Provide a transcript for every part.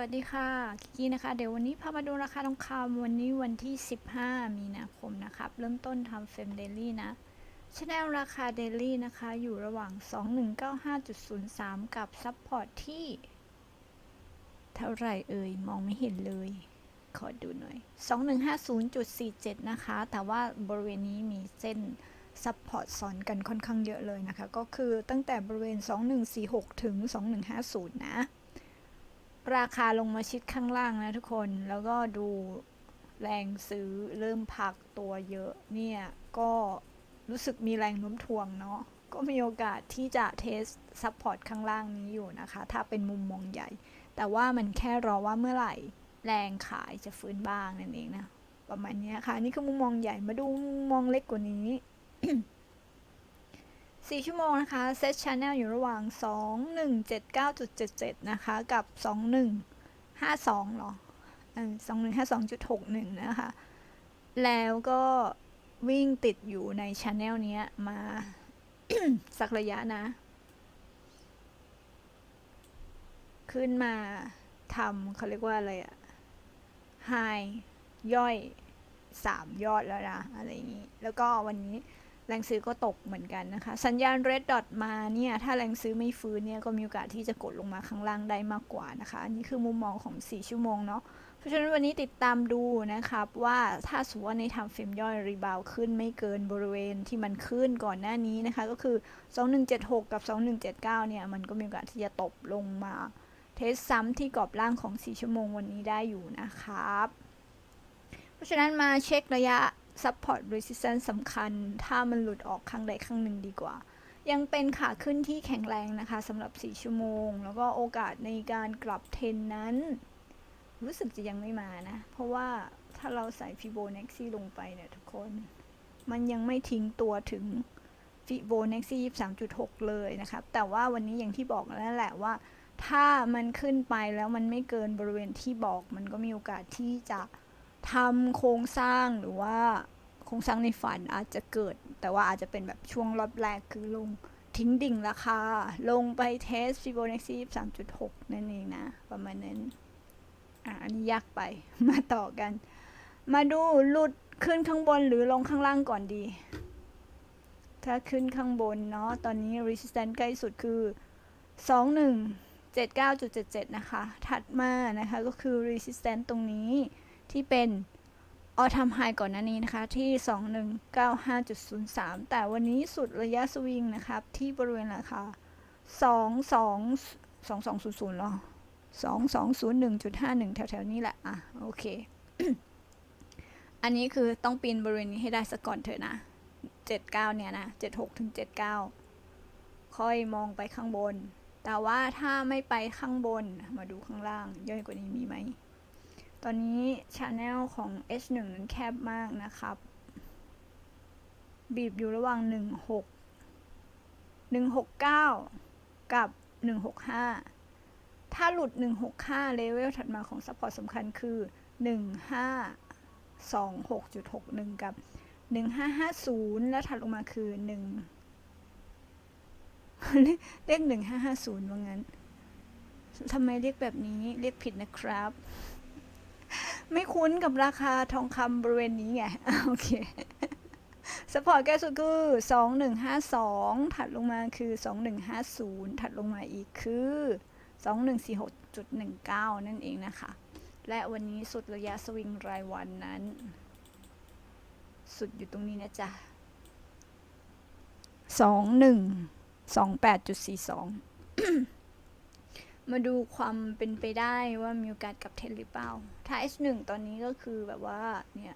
วัสดีค่ะกิกี้นะคะ เดี๋ยววันนี้พามาดูราคาทองคำวันนี้วันที่ 15 มีนาคมนะครับ เริ่มต้นทำเฟรมเดลี่นะชแนลราคาเดลี่นะคะ อยู่ระหว่าง 2195.03 กับซัพพอร์ตที่ เท่าไหร่เอ่ย มองไม่เห็นเลย ขอดูหน่อย 2150.47 นะคะ แต่ว่าบริเวณนี้มีเส้นซัพพอร์ตซ้อนกันค่อนข้างเยอะเลยนะคะ ก็คือตั้งแต่บริเวณ 2146 ถึง 2150 นะ ราคาลงมาชิดข้างล่างนะทุกคน แล้วก็ดูแรงซื้อเริ่มพักตัวเยอะ เนี่ย ก็รู้สึกมีแรงโน้มถ่วงเนาะ ก็มีโอกาสที่จะเทสซัพพอร์ตข้างล่างนี้อยู่นะคะ ถ้าเป็นมุมมองใหญ่ แต่ว่ามันแค่รอว่าเมื่อไหร่แรงขายจะฟื้นบ้างนั่นเองนะ ประมาณนี้ค่ะ นี่คือมุมมองใหญ่ มาดูมุมมองเล็กกว่านี้ 4 ชั่วโมงนะคะเซตช n แนลอยู่ระหว่าง 2179.77 นะคะ กับ 2152หรอเออ2152.61 นะคะ แล้วก็วิ่งติดอยู่ในช n แนลนี้มา สักระยะนะ ขึ้นมาทำเขาเรียกว่าอะไรอะไฮย่อย 3 ยอดแล้วนะ อะไรอย่างนี้ แล้วก็วันนี้ แรงซื้อก็ตกเหมือนกันนะคะ สัญญาณ red dot มาเนี่ย ถ้าแรงซื้อไม่ฟื้นเนี่ย ก็มีโอกาสที่จะกดลงมาข้างล่างได้มากกว่านะคะ อันนี้คือมุมมองของ 4 ชั่วโมงเนาะ เพราะฉะนั้นวันนี้ติดตามดูนะครับว่าถ้าสมมติว่าในทำเฟรมย่อยรีบาวขึ้นไม่เกินบริเวณที่มันขึ้นก่อนหน้านี้นะคะ ก็คือ 2176 กับ 2179 เนี่ย มันก็มีโอกาสที่จะตบลงมา เทสซ้ำที่กรอบล่างของ 4 ชั่วโมงวันนี้ได้อยู่นะครับ เพราะฉะนั้นมาเช็คระยะ support resistance สำคัญ ถ้ามันหลุดออกข้างใดข้างหนึ่งดีกว่า ยังเป็นขาขึ้นที่แข็งแรงนะคะสำหรับ 4 ชั่วโมง แล้วก็โอกาสในการกลับเทรนนั้น รู้สึกจะยังไม่มานะ เพราะว่าถ้าเราใส่ Fibonacci ลงไปเนี่ยทุกคน มันยังไม่ทิ้งตัวถึง Fibonacci 23.6เลยนะครับ แต่ว่าวันนี้อย่างที่บอกแล้วแหละว่า ถ้ามันขึ้นไปแล้วมันไม่เกินบริเวณที่บอก มันก็มีโอกาสที่จะทำโครงสร้างหรือว่า โครงสร้างในฝันอาจจะเกิด แต่ว่าอาจจะเป็นแบบช่วงรอบแรกคือลงทิ้งดิ่งราคา ลงไปเทส Fibonacci 3.6นั่นเองนะ ประมาณนั้นอะอันนี้ยากไปมาต่อกัน มาดูหลุดขึ้นข้างบนหรือลงข้างล่างก่อนดี ถ้าขึ้นข้างบนเนาะตอนนี้ resistance ใกล้สุดคือ 2179.77 นะคะ ถัดมานะคะก็คือ resistance ตรงนี้ที่เป็น ออทำไฮก่อนหน้านี้นะคะที่ 2195.03 แต่วันนี้สุดระยะสวิงนะครับ ที่บริเวณราคา 22 2200หรอ2201.51 แถวๆนี้แหละ อะ โอเค อันนี้คือต้องปีนบริเวณนี้ให้ได้สักก่อนเถอะนะ 79 เนี่ยนะ 76ถึง79 ค่อยมองไปข้างบน แต่ว่าถ้าไม่ไปข้างบนมาดูข้างล่างย่อยกว่านี้มีไหม ตอนนี้ช anel ของ H1 นั้นแคบมากนะครับ บีบอยู่ระหว่าง 16 169 กับ 165 ถ้าหลุด 165 เลเวลถัดมาของซัพพอร์ตสำคัญคือ 1526.61 กับ 1550 แล้วถัดลงมาคือ 1 เลข1550 ว่างั้นทำไมเรียกแบบนี้ เรียกผิดนะครับ ไม่คุ้นกับราคาทองคำบริเวณนี้ไง โอเคสปอร์ตใกล้สุดคือ 2152 ถัดลงมาคือ 2150 ถัดลงมาอีกคือ 2146.19 นั่นเองนะคะ และวันนี้สุดระยะสวิงรายวันนั้น สุดอยู่ตรงนี้นะจ๊ะ 2128.42 มาดูความเป็นไปได้ว่ามีโอกาสกับเทนหรือเปล่า ถ้า H1 ตอนนี้ก็คือแบบว่าเนี่ย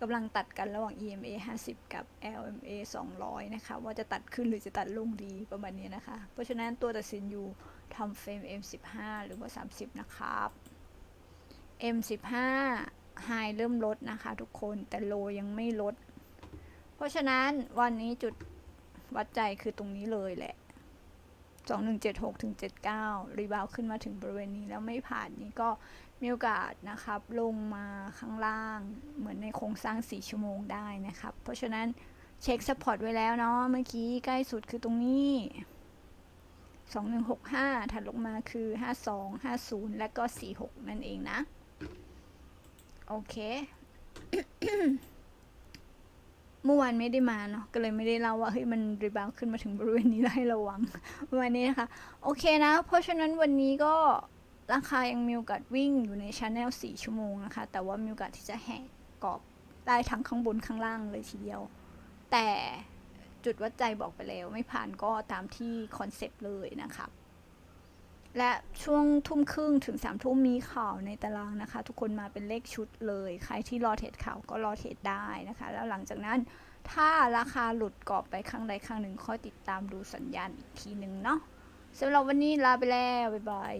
กำลังตัดกันระหว่าง EMA 50 กับ LMA 200 นะคะ ว่าจะตัดขึ้นหรือจะตัดลงดีประมาณนี้นะคะ เพราะฉะนั้นตัวตัดสินอยู่ทำเฟรม M15 หรือว่า 30 นะครับ M15 ไฮเริ่มลดนะคะทุกคนแต่โลยังไม่ลด เพราะฉะนั้นวันนี้จุดวัดใจคือตรงนี้เลยแหละ 2176ถึง79 รีบาวขึ้นมาถึงบริเวณนี้แล้วไม่ผ่านนี้ก็มีโอกาสนะครับ ลงมาข้างล่างเหมือนในโครงสร้าง 4 ชั่วโมงได้นะครับ เพราะฉะนั้นเช็คสปอร์ตไว้แล้วเนาะเมื่อกี้ใกล้สุดคือตรงนี้ 2165 ถัดลงมาคือ 52 50 และก็ 46 นั่นเองนะ โอเค เมื่อวานไม่ได้มาเนาะก็เลยไม่ได้เล่าว่าเฮ้ยมันรีบาวขึ้นมาถึงบริเวณนี้แล้วให้ระวังวันนี้นะคะ โอเคนะ เพราะฉะนั้นวันนี้ก็ราคายังมีโอกาสวิ่งอยู่ในช n แนล4ชั่วโมงนะคะ แต่ว่ามีโอกาสที่จะแหกกรอบได้ทั้งข้างบนข้างล่างเลยทีเดียว แต่จุดวัดใจบอกไปแล้ว ไม่ผ่านก็ตามที่คอนเซปต์เลยนะครับ และช่วงทุ่มครึ่งถึงสามทุ่มมีข่าวในตารางนะคะ ทุกคนมาเป็นเลขชุดเลย ใครที่รอเทรดข่าวก็รอเทรดได้นะคะ แล้วหลังจากนั้นถ้าราคาหลุดกรอบไปข้างใดข้างหนึ่งค่อยติดตามดูสัญญาณอีกทีหนึ่งเนาะสำหรับวันนี้ลาไปแล้ว บ๊ายบาย